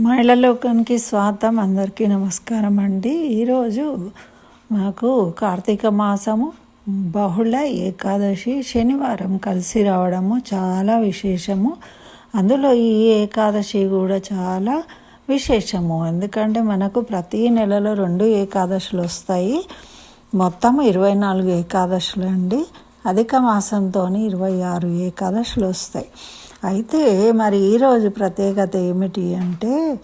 మహిళలోకానికి స్వాగతం అందరికీ నమస్కారం అండి. ఈరోజు మాకు కార్తీక మాసము బహుళ ఏకాదశి శనివారం కలిసి రావడము చాలా విశేషము. అందులో ఈ ఏకాదశి కూడా చాలా విశేషము. ఎందుకంటే మనకు ప్రతి నెలలో రెండు ఏకాదశులు వస్తాయి. మొత్తం ఇరవై నాలుగు ఏకాదశులు అండి అధిక మాసంతో ఇరవై ఆరు ఏకాదశులు వస్తాయి. అయితే మరి ఈరోజు ప్రత్యేకత ఏమిటి అంటే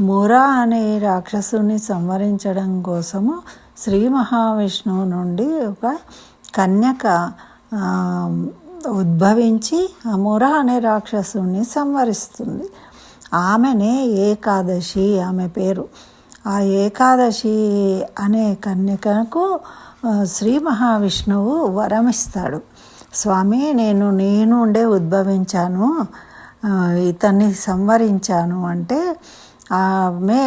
మురా అనే రాక్షసుని సంవరించడం కోసము శ్రీ మహావిష్ణువు నుండి ఒక కన్యక ఉద్భవించి ఆ మురా అనే రాక్షసుని సంవరిస్తుంది. ఆమెనే ఏకాదశి ఆమె పేరు. ఆ ఏకాదశి అనే కన్యకకు శ్రీ మహావిష్ణువు వరమిస్తాడు. స్వామి నేను నేను ఉండే ఉద్భవించాను ఇతన్ని సంవరించాను అంటే ఆమె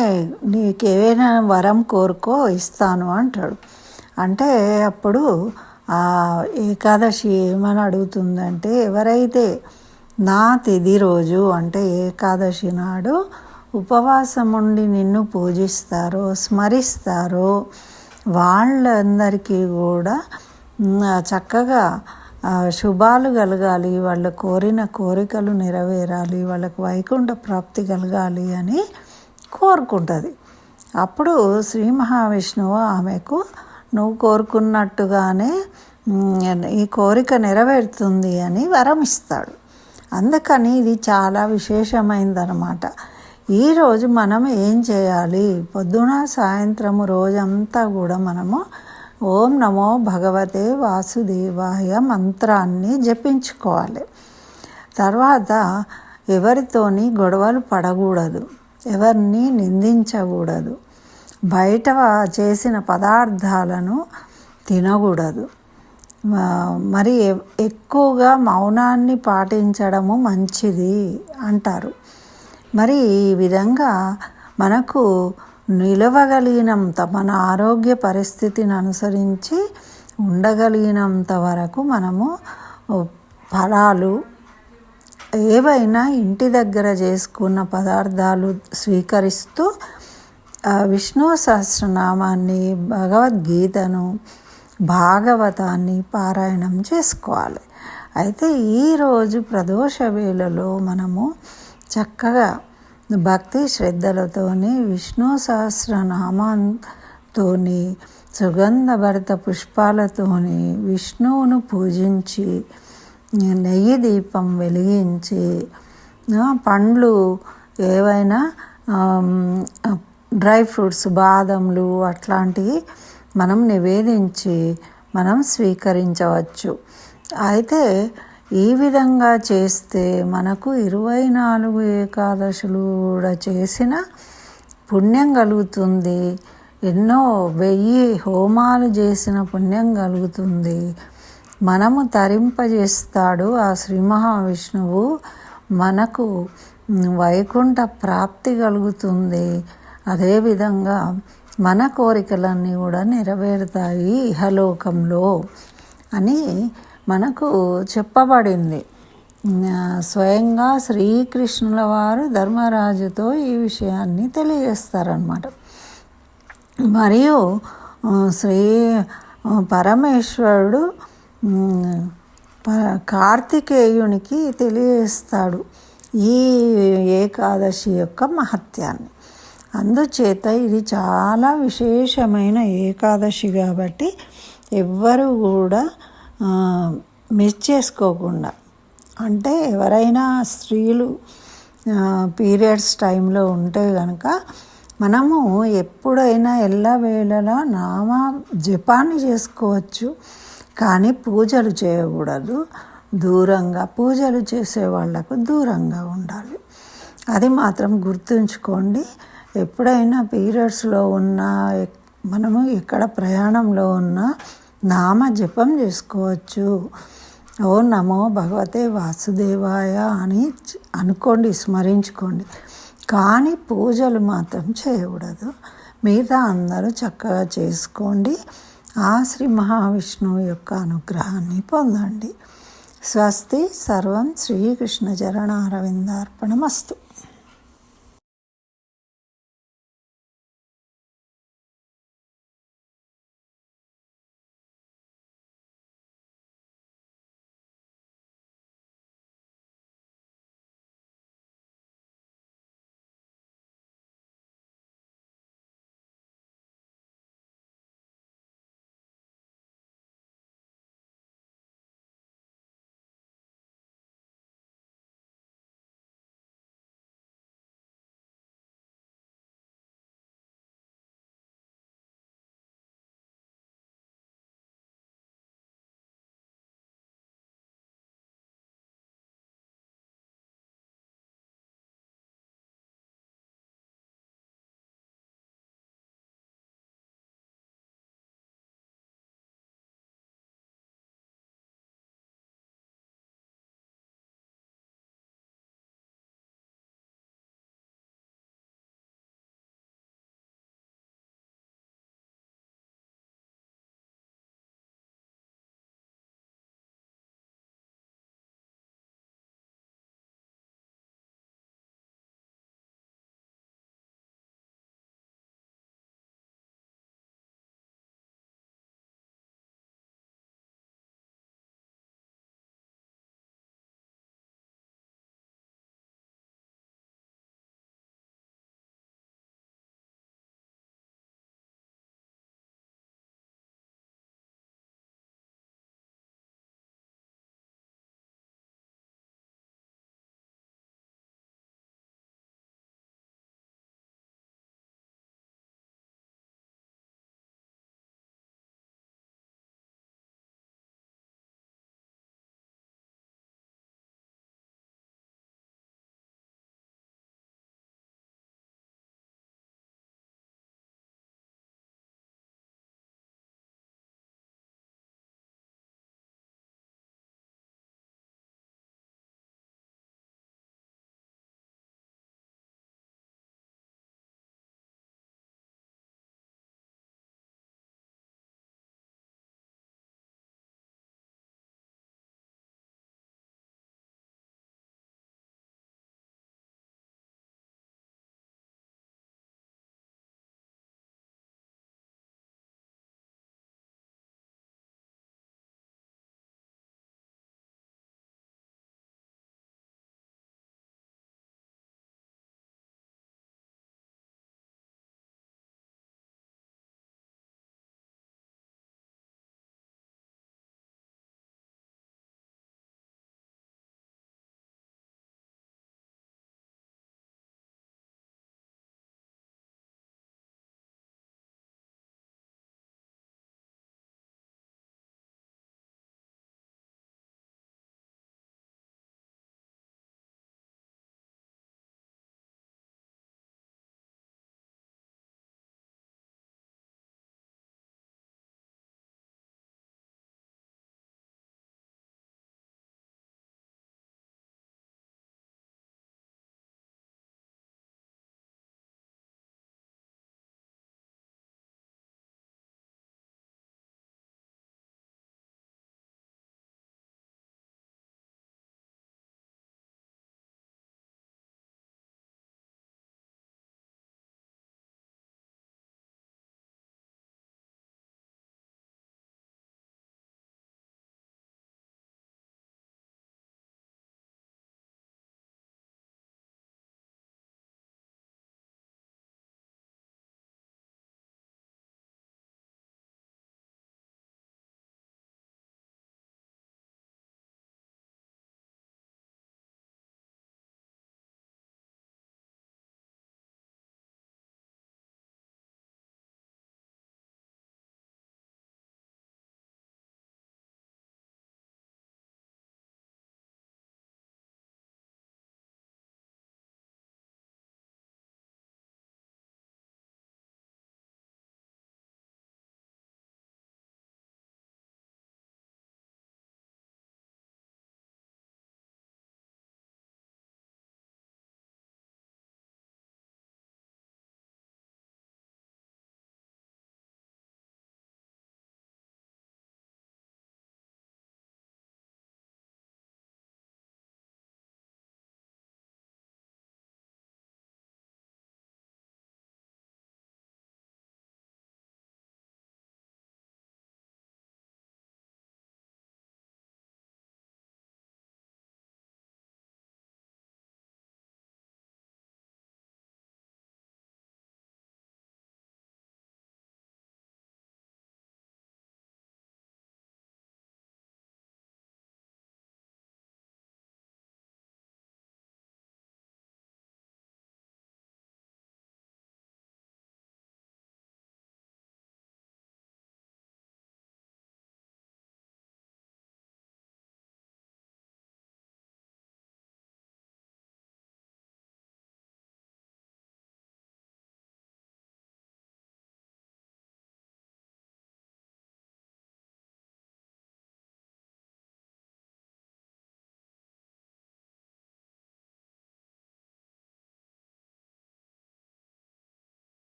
నీకు ఏవైనా వరం కోరుకో ఇస్తాను అంటాడు. అంటే అప్పుడు ఆ ఏకాదశి ఏమని అడుగుతుందంటే ఎవరైతే నా తిది రోజు అంటే ఏకాదశి నాడు ఉపవాసం ఉండి నిన్ను పూజిస్తారో స్మరిస్తారో వాళ్ళందరికీ కూడా చక్కగా శుభాలు కలగాలి వాళ్ళ కోరిన కోరికలు నెరవేరాలి వాళ్ళకు వైకుంఠ ప్రాప్తి కలగాలి అని కోరుకుంటుంది. అప్పుడు శ్రీ మహావిష్ణువు ఆమెకు నువ్వు కోరుకున్నట్టుగానే ఈ కోరిక నెరవేరుతుంది అని వరం ఇస్తాడు అందుకని ఇది చాలా విశేషమైందనమాట. ఈరోజు మనం ఏం చేయాలి? పొద్దున సాయంత్రము రోజంతా కూడా మనము ఓం నమో భగవతే వాసుదేవాయ మంత్రాన్ని జపించుకోవాలి. తర్వాత ఎవరితోని గొడవలు పడకూడదు ఎవరిని నిందించకూడదు బయట చేసిన పదార్థాలను తినకూడదు. మరి ఎక్కువగా మౌనాన్ని పాటించడము మంచిది అంటారు. మరి ఈ విధంగా మనకు నిలవగలిగినంత మన ఆరోగ్య పరిస్థితిని అనుసరించి ఉండగలిగినంత వరకు మనము ఫలాలు ఏవైనా ఇంటి దగ్గర చేసుకున్న పదార్థాలు స్వీకరిస్తూ ఆ విష్ణు సహస్రనామాన్ని భగవద్గీతను భాగవతాన్ని పారాయణం చేసుకోవాలి. అయితే ఈరోజు ప్రదోష వేళలో మనము చక్కగా భక్తి శ్రద్ధలతోని విష్ణు సహస్రనామంతోని సుగంధభరిత పుష్పాలతోని విష్ణువును పూజించి నెయ్యి దీపం వెలిగించి పండ్లు ఏవైనా డ్రై ఫ్రూట్స్ బాదంలు అట్లాంటివి మనం నివేదించి మనం స్వీకరించవచ్చు. అయితే ఈ విధంగా చేస్తే మనకు ఇరవై నాలుగు ఏకాదశులు కూడా చేసిన పుణ్యం కలుగుతుంది. ఎన్నో వెయ్యి హోమాలు చేసిన పుణ్యం కలుగుతుంది. మనము తరింపజేస్తాడు ఆ శ్రీ మహావిష్ణువు. మనకు వైకుంఠ ప్రాప్తి కలుగుతుంది. అదేవిధంగా మన కోరికలన్నీ కూడా నెరవేరుతాయి ఇహలోకంలో అని మనకు చెప్పబడింది. స్వయంగా శ్రీకృష్ణుల వారు ధర్మరాజుతో ఈ విషయాన్ని తెలియజేస్తారనమాట మరియు శ్రీ పరమేశ్వరుడు ప- కార్తికేయునికి తెలియజేస్తాడు ఈ ఏకాదశి యొక్క మహత్యాన్ని. అందుచేత ఇది చాలా విశేషమైన ఏకాదశి కాబట్టి ఎవ్వరూ కూడా మిస్ చేసుకోకుండా. అంటే ఎవరైనా స్త్రీలు పీరియడ్స్ టైంలో ఉంటే కనుక మనము ఎప్పుడైనా ఎల్లవేళలా నామ జపాన్ని చేసుకోవచ్చు. కానీ పూజలు చేయకూడదు. దూరంగా పూజలు చేసే వాళ్ళకు దూరంగా ఉండాలి. అది మాత్రం గుర్తుంచుకోండి. ఎప్పుడైనా పీరియడ్స్లో ఉన్న మనము ఎక్కడ ప్రయాణంలో ఉన్నా నామ జపం చేసుకోవచ్చు. ఓ నమో భగవతే వాసుదేవాయ అని అనుకోండి స్మరించుకోండి. కానీ పూజలు మాత్రం చేయకూడదు. మిగతా అందరూ చక్కగా చేసుకోండి. ఆ శ్రీ మహావిష్ణువు యొక్క అనుగ్రహాన్ని పొందండి. స్వస్తి సర్వం శ్రీకృష్ణ చరణారవిందార్పణమస్తు